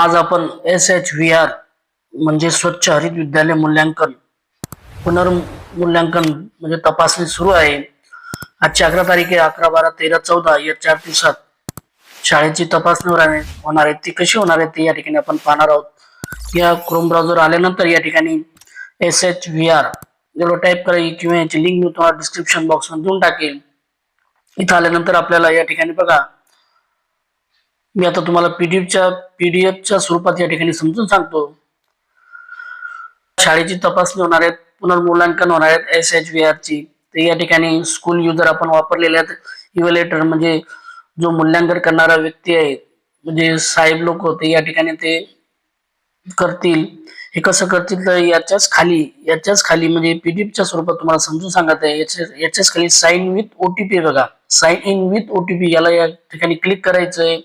आज आपण S H V R म्हणजे स्वच्छ हरित विद्यालय मूल्यांकन पुनर्मूल्यांकन म्हणजे तपासणी सुरू आहे. आजची अकरा तारीख आहे अकरा बारा तेरा चौदा या चार दिवसात शाळेची तपासणी होणार आहे होणार ती कशी होणार आहे ती या ठिकाणी आपण पाहणार आहोत. या क्रोम ब्राउझर आल्यानंतर या ठिकाणी एस एच व्ही आर जेवढं टाईप करायची किंवा याची लिंक मी तुम्हाला डिस्क्रिप्शन बॉक्समध्ये देऊन टाकेल. इथं आल्यानंतर आपल्याला या ठिकाणी बघा मी आता तुम्हाला पीडीएफच्या पीडीएफच्या स्वरूपात या ठिकाणी समजून सांगतो. शाळेची तपासणी होणार आहेत पुनर्मूल्यांकन होणार आहेत एस एच व्ही आर ची. तर या ठिकाणी स्कूल युजर आपण वापरलेले आहेत. इव्हलेटर म्हणजे जो मूल्यांकन करणारा व्यक्ती आहे म्हणजे साहेब लोक होते या ठिकाणी ते करतील. हे कसं करतील तर याच्याच खाली याच्याच खाली म्हणजे पीडीएफच्या स्वरूपात तुम्हाला समजून सांगत आहे. याच्याच खाली साईन विथ ओटीपी बघा. साईन इन विथ ओटीपी याला या ठिकाणी क्लिक करायचं आहे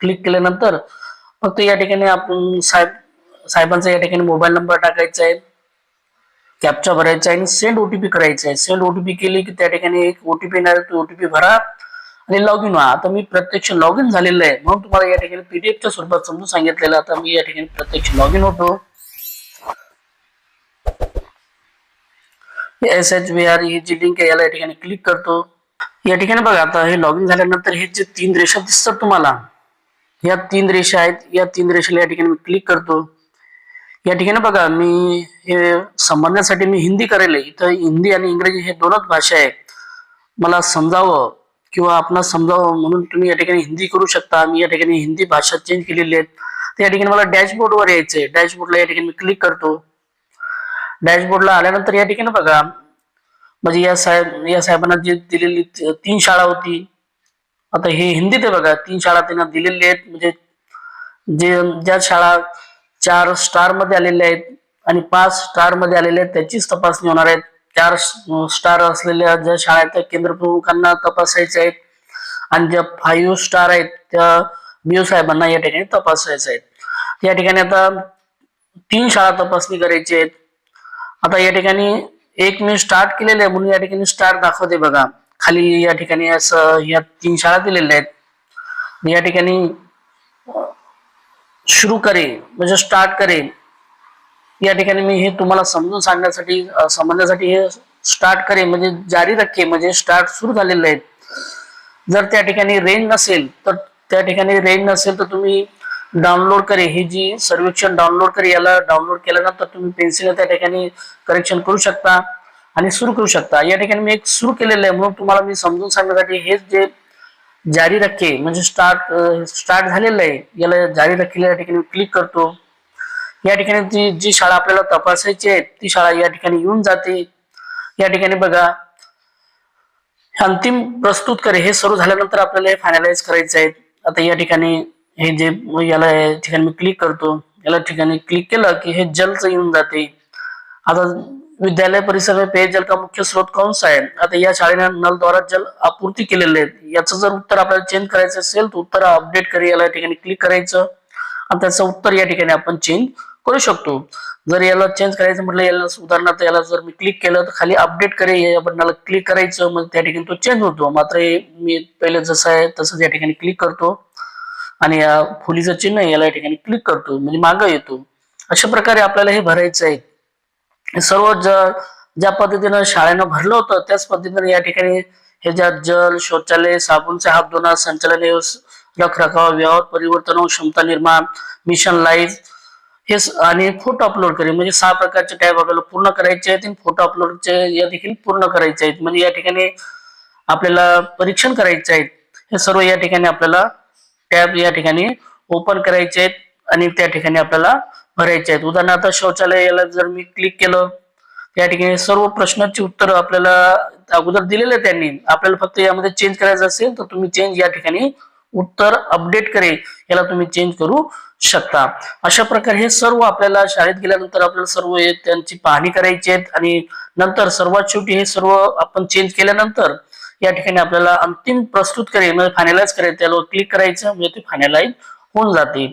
क्लिक केल्यानंतर फक्त या ठिकाणी आपण साहेब साहेबांचा या ठिकाणी मोबाईल नंबर टाकायचा आहे. कॅप्चा भरायचा आहे आणि सेंड ओटीपी करायचा आहे. सेंड ओटीपी केली की त्या ठिकाणी एक ओटीपी येणार तो ओटीपी भरा आणि लॉग इन व्हा. आता मी प्रत्यक्ष लॉग इन झालेलं आहे म्हणून तुम्हाला या ठिकाणी पीडीएफच्या स्वरूपात समजून सांगितलेलं आता मी या ठिकाणी प्रत्यक्ष लॉग इन होतो. एस एच व्ही आर ही जी लिंक आहे याला या ठिकाणी क्लिक करतो. या ठिकाणी बघा आता हे लॉग इन झाल्यानंतर हे जे तीन रेषा दिसतात तुम्हाला या तीन रेषा आहेत. या तीन रेषेला या ठिकाणी मी क्लिक करतो. या ठिकाणी बघा मी हे समजण्यासाठी मी हिंदी करेल. इथं हिंदी आणि इंग्रजी हे दोनच भाषा आहेत. मला समजावं किंवा आपणास समजावं म्हणून तुम्ही या ठिकाणी हिंदी करू शकता. मी या ठिकाणी हिंदी भाषा चेंज केलेली आहेत. तर या ठिकाणी मला डॅशबोर्डवर यायचंय. डॅशबोर्डला या ठिकाणी मी क्लिक करतो. डॅशबोर्डला आल्यानंतर या ठिकाणी बघा म्हणजे या साहेब या साहेबांना जी दिलेली तीन शाळा होती. आता हे हिंदीत आहे बघा तीन शाळा त्यांना दिलेली आहेत. म्हणजे जे ज्या शाळा चार स्टारमध्ये आलेल्या आहेत आणि पाच स्टारमध्ये आलेल्या आहेत त्याचीच तपासणी होणार आहेत चार स्टार असलेल्या ज्या शाळा आहेत त्या केंद्र प्रमुखांना तपासायच्या आहेत. आणि ज्या फाईव्ह स्टार आहेत त्या बीओ साहेबांना या ठिकाणी तपासायच्या आहेत. या ठिकाणी आता तीन शाळा तपासणी करायची आहेत. आता या ठिकाणी एक मी स्टार्ट केलेलं आहे म्हणून या ठिकाणी स्टार दाखवते बघा. खाली या ठिकाणी असं या तीन शाळा दिलेल्या आहेत. या ठिकाणी सुरू करे म्हणजे स्टार्ट करेन. या ठिकाणी मी हे तुम्हाला समजून सांगण्यासाठी समजण्यासाठी हे स्टार्ट करे म्हणजे जारी रखे म्हणजे स्टार्ट सुरू झालेले आहेत. जर त्या ठिकाणी रेंज नसेल तर त्या ठिकाणी रेंज नसेल तर तुम्ही डाउनलोड करे हे जी सर्वेक्षण डाउनलोड करे याला डाउनलोड केल्यानंतर तुम्ही पेन्सिल त्या ठिकाणी करेक्शन करू शकता. आणि सुरू करू शकता. या ठिकाणी मी एक सुरू केलेलं आहे म्हणून तुम्हाला मी समजून सांगण्यासाठी हे जे जारी रखे म्हणजे स्टार्ट स्टार्ट झालेलं आहे याला जारी रखेल या ठिकाणी क्लिक करतो. या ठिकाणी जी जी शाळा आपल्याला तपासायची आहे ती शाळा या ठिकाणी येऊन जाते. या ठिकाणी बघा अंतिम प्रस्तुत करे हे सुरू झाल्यानंतर आपल्याला हे फायनलाइज करायचं आहे. आता या ठिकाणी हे जे याला या ठिकाणी मी क्लिक करतो. याला ठिकाणी क्लिक केलं की हे जलच येऊन जाते. आता विद्यालय परिसर में पेयजल का मुख्य स्रोत कौन सा है आता या शाळेने नलद्वारा जल आपूर्ती केलेले आहे. याचं जर उत्तर आपल्याला चेंज करायचं असेल तर उत्तर अपडेट करी याला या ठिकाणी क्लिक करायचं. आणि त्याचं उत्तर या ठिकाणी आपण चेंज करू शकतो. जर याला चेंज करायचं म्हटलं याला उदाहरणार्थ याला जर मी क्लिक केलं तर खाली अपडेट करे या बटनाला क्लिक करायचं मग त्या ठिकाणी तो चेंज होतो. मात्र मी पहिले जसं आहे तसंच या ठिकाणी क्लिक करतो. आणि या फुलीचं चिन्ह आहे, याला या ठिकाणी क्लिक करतो. म्हणजे मागं येतो. अशा प्रकारे आपल्याला हे भरायचं आहे. सर्व ज- ज्या पद्धतीनं शाळेनं भरलं होतं त्याच पद्धतीने या ठिकाणी हे ज्या जल शौचालय साबूनचे हात धुणं संचालन रखरखाव व्यवहार परिवर्तन क्षमता निर्माण मिशन लाईफ हे आणि फोटो अपलोड करे म्हणजे सहा प्रकारचे टॅब आपल्याला पूर्ण करायचे आहेत आणि फोटो अपलोडचे या देखील पूर्ण करायचे आहेत. म्हणजे या ठिकाणी आपल्याला परीक्षण करायचे आहेत. हे सर्व या ठिकाणी आपल्याला टॅब या ठिकाणी ओपन करायचे आहेत आणि त्या ठिकाणी आपल्याला भरायचे आहेत. उदाहरणार्थ शौचालय याला जर मी क्लिक केलं या ठिकाणी सर्व प्रश्नांची उत्तर आपल्याला अगोदर दिलेले त्यांनी. आपल्याला फक्त यामध्ये चेंज करायचं असेल तर तुम्ही चेंज या ठिकाणी उत्तर अपडेट करे याला तुम्ही चेंज करू शकता. अशा प्रकारे हे सर्व आपल्याला शाळेत गेल्यानंतर आपल्याला सर्व हे त्यांची पाहणी करायची आहेत. आणि नंतर सर्वात शेवटी हे सर्व आपण चेंज केल्यानंतर या ठिकाणी आपल्याला अंतिम प्रस्तुत करेल म्हणजे फायनलाइज करायचं त्याला क्लिक करायचं म्हणजे ते फायनलाइज होऊन जाते.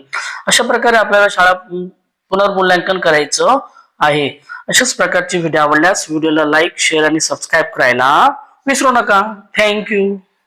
अशा प्रकारे आपल्याला शाळा पुनर्मूल्यांकन करायचं आहे. अशाच प्रकारचे व्हिडिओ आवडल्यास व्हिडिओला लाईक शेअर आणि सबस्क्राईब करायला विसरू नका. थँक्यू